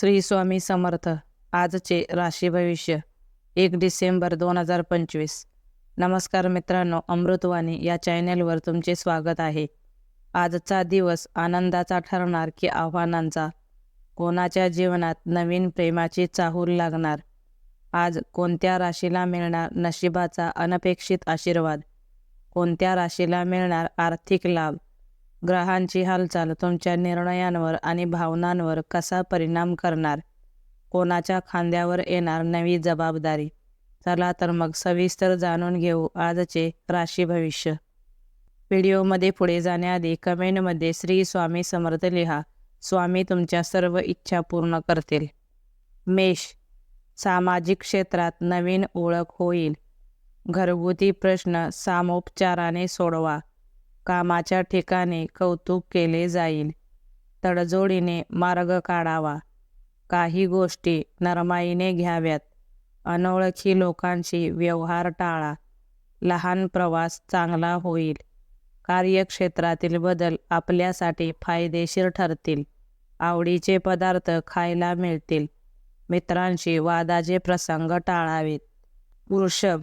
श्री स्वामी समर्थ. आजचे राशी भविष्य एक डिसेंबर दोन हजार पंचवीस. नमस्कार मित्रांनो अमृतवाणी या चॅनेलवर तुमचे स्वागत आहे. आजचा दिवस आनंदाचा ठरणार की आव्हानांचा? कोणाच्या जीवनात नवीन प्रेमाची चाहूल लागणार? आज कोणत्या राशीला मिळणार नशिबाचा अनपेक्षित आशीर्वाद? कोणत्या राशीला मिळणार आर्थिक लाभ? ग्रहांची हालचाल तुमच्या निर्णयांवर आणि भावनांवर कसा परिणाम करणार? कोणाच्या खांद्यावर येणार नवी जबाबदारी? चला तर मग सविस्तर जाणून घेऊ आजचे राशी भविष्य. व्हिडिओमध्ये पुढे जाण्याआधी कमेंटमध्ये श्री स्वामी समर्थ लिहा. स्वामी तुमच्या सर्व इच्छा पूर्ण करतील. मेष. सामाजिक क्षेत्रात नवीन ओळख होईल. घरगुती प्रश्न सामोपचाराने सोडवा. कामाच्या ठिकाणी कौतुक केले जाईल. तडजोडीने मार्ग काढावा. काही गोष्टी नरमाईने घ्याव्यात. अनोळखी लोकांशी व्यवहार टाळा. लहान प्रवास चांगला होईल. कार्यक्षेत्रातील बदल आपल्यासाठी फायदेशीर ठरतील. आवडीचे पदार्थ खायला मिळतील. मित्रांशी वादाचे प्रसंग टाळावेत. वृषभ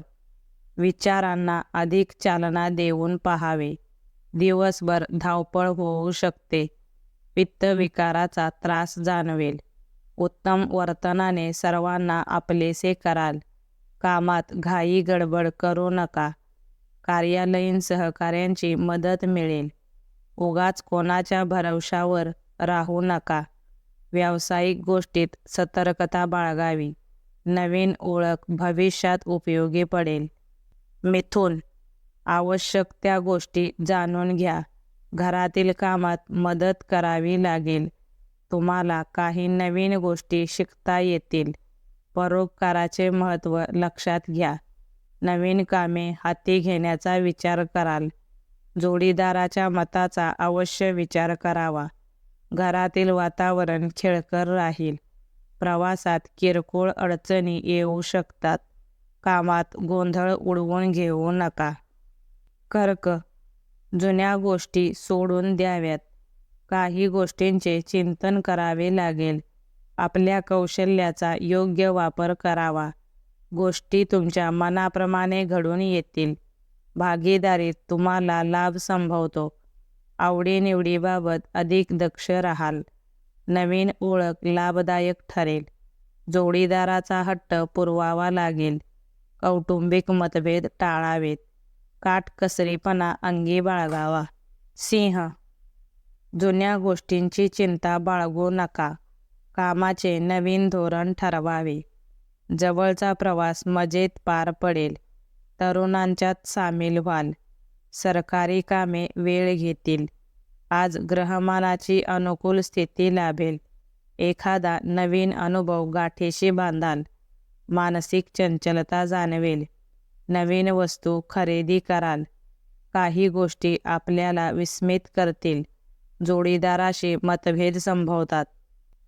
विचारांना अधिक चालना देऊन पहावे. दिवसभर धावपळ होऊ शकते. पित्तविकाराचा त्रास जाणवेल. उत्तम वर्तनाने सर्वांना आपलेसे कराल. कामात घाई गडबड करू नका. कार्यालयीन सहकाऱ्यांची मदत मिळेल. उगाच कोणाच्या भरवशावर राहू नका. व्यावसायिक गोष्टीत सतर्कता बाळगावी. नवीन ओळख भविष्यात उपयोगी पडेल. मिथुन आवश्यक त्या गोष्टी जाणून घ्या. घरातील कामात मदत करावी लागेल. तुम्हाला काही नवीन गोष्टी शिकता येतील. परोपकाराचे महत्त्व लक्षात घ्या. नवीन कामे हाती घेण्याचा विचार कराल. जोडीदाराच्या मताचा अवश्य विचार करावा. घरातील वातावरण खेळकर राहील. प्रवासात किरकोळ अडचणी येऊ शकतात. कामात गोंधळ उडवून घेऊ नका. कर्क जुन्या गोष्टी सोडून द्याव्यात. काही गोष्टींचे चिंतन करावे लागेल. आपल्या कौशल्याचा योग्य वापर करावा. गोष्टी तुमच्या मनाप्रमाणे घडून येतील. भागीदारीत तुम्हाला लाभ संभवतो. आवडीनिवडीबाबत अधिक दक्ष राहाल. नवीन ओळख लाभदायक ठरेल. जोडीदाराचा हट्ट पुरवावा लागेल. कौटुंबिक मतभेद टाळावेत. काटकसरीपणा अंगी बाळगावा. सिंह जुन्या गोष्टींची चिंता बाळगू नका. कामाचे नवीन धोरण ठरवावे. जवळचा प्रवास मजेत पार पडेल. तरुणांच्यात सामील व्हाल. सरकारी कामे वेळ घेतील. आज ग्रहमानाची अनुकूल स्थिती लाभेल. एखादा नवीन अनुभव गाठीशी बांधाल. मानसिक चंचलता जाणवेल. नवीन वस्तू खरेदी कराल. काही गोष्टी आपल्याला विस्मित करतील. जोडीदाराशी मतभेद संभवतात.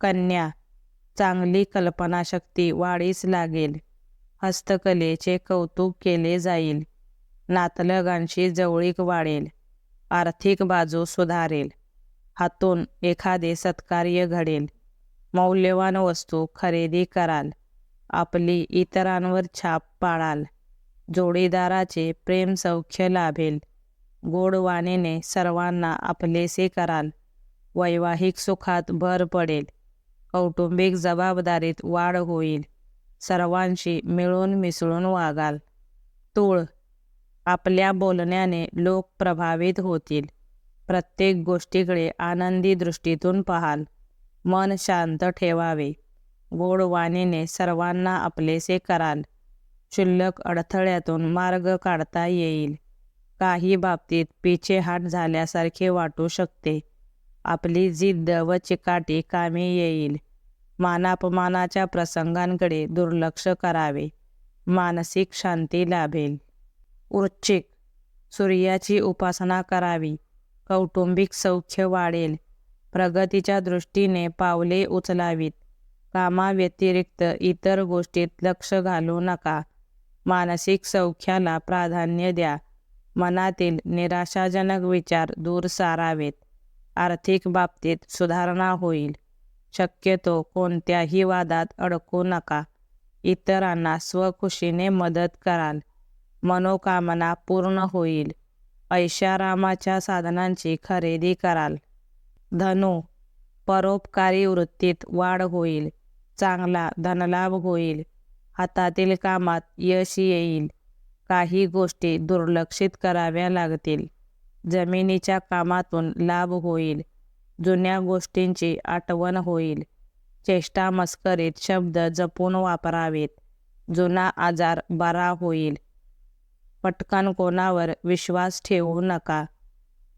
कन्या चांगली कल्पनाशक्ती वाढीस लागेल. हस्तकलेचे कौतुक केले जाईल. नातलगांशी जवळीक वाढेल. आर्थिक बाजू सुधारेल. हातून एखादे सत्कार्य घडेल. मौल्यवान वस्तू खरेदी कराल. आपली इतरांवर छाप पाडाल. जोडीदाराचे प्रेम सौख्य लाभेल. गोडवाणीने सर्वांना आपलेसे कराल. वैवाहिक सुखात भर पडेल. कौटुंबिक जबाबदारीत वाढ होईल. सर्वांशी मिळून मिसळून वागाल. तूळ. आपल्या बोलण्याने लोक प्रभावित होतील. प्रत्येक गोष्टीकडे आनंदी दृष्टीतून पाहाल. मन शांत ठेवावे. गोडवाणीने सर्वांना आपलेसे कराल. क्षुल्लक अडथळ्यातून मार्ग काढता येईल. काही बाबतीत पिछेहाट झाल्यासारखे वाटू शकते. आपली जिद्द व चिकाटी कामी येईल. मानापमानाच्या प्रसंगांकडे दुर्लक्ष करावे. मानसिक शांती लाभेल. वृश्चिक. सूर्याची उपासना करावी. कौटुंबिक सौख्य वाढेल. प्रगतीच्या दृष्टीने पावले उचलावीत. कामाव्यतिरिक्त इतर गोष्टीत लक्ष घालू नका. मानसिक सौख्याला प्राधान्य द्या. मनातील निराशाजनक विचार दूर सारावेत. आर्थिक बाबतीत सुधारणा होईल. शक्यतो कोणत्याही वादात अडकू नका. इतरांना स्वखुशीने मदत कराल. मनोकामना पूर्ण होईल. ऐशारामाच्या साधनांची खरेदी कराल. धनु परोपकारी वृत्तीत वाढ होईल. चांगला धनलाभ होईल. हातातील कामात यश येईल. काही गोष्टी दुर्लक्षित कराव्या लागतील. जमिनीच्या कामातून लाभ होईल. जुन्या गोष्टींची आठवण होईल. चेष्टा मस्करीत शब्द जपून वापरावेत. जुना आजार बरा होईल. पटकन कोणावर विश्वास ठेवू नका.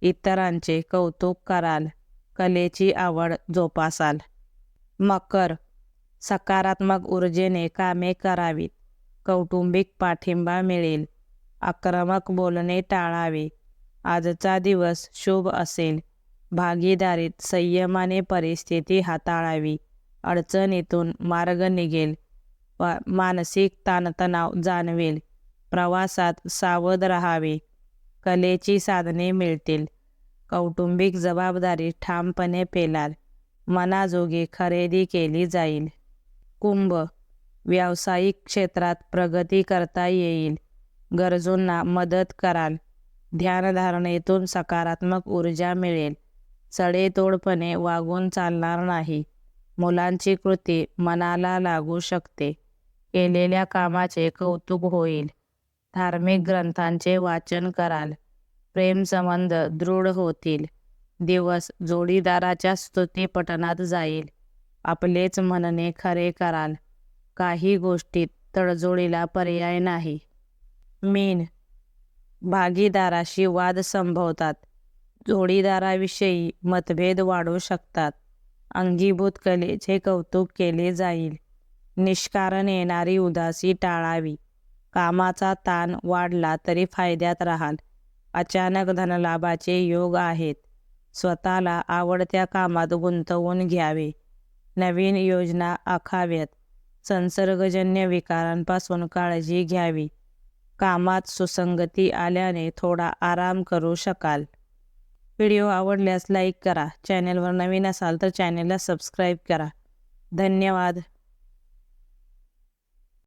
इतरांचे कौतुक कराल. कलेची आवड जोपासाल. मकर सकारात्मक ऊर्जेने कामे करावीत. कौटुंबिक पाठिंबा मिळेल. आक्रमक बोलणे टाळावे. आजचा दिवस शुभ असेल. भागीदारीत संयमाने परिस्थिती हाताळावी. अडचणीतून मार्ग निघेल. व मानसिक ताणतणाव जाणवेल. प्रवासात सावध राहावे. कलेची साधने मिळतील. कौटुंबिक जबाबदारी ठामपणे पेलाल. मनाजोगी खरेदी केली जाईल. कुंभ व्यावसायिक क्षेत्रात प्रगती करता येईल. गरजूंना मदत कराल. ध्यानधारणेतून सकारात्मक ऊर्जा मिळेल. सडेतोडपणे वागून चालणार नाही. मुलांची कृती मनाला लागू शकते. केलेल्या कामाचे कौतुक होईल. धार्मिक ग्रंथांचे वाचन कराल. प्रेमसंबंध दृढ होतील. दिवस जोडीदाराच्या स्तुतीपटनात जाईल. आपलेच म्हणणे खरे कराल. काही गोष्टीत तडजोडीला पर्याय नाही. मीन भागीदाराशी वाद संभवतात. जोडीदाराविषयी मतभेद वाढू शकतात. अंगीभूत कलेचे कौतुक केले जाईल. निष्कारण येणारी उदासी टाळावी. कामाचा ताण वाढला तरी फायद्यात राहाल. अचानक धनलाभाचे योग आहेत. स्वतःला आवडत्या कामात गुंतवून घ्यावे. नवीन योजना आखाव्यात. संसर्गजन्य विकारांपासून काळजी घ्यावी. कामात सुसंगती आल्याने थोडा आराम करू शकाल. व्हिडिओ आवडल्यास लाईक करा. चॅनेलवर नवीन असाल तर चॅनेलला सबस्क्राईब करा. धन्यवाद.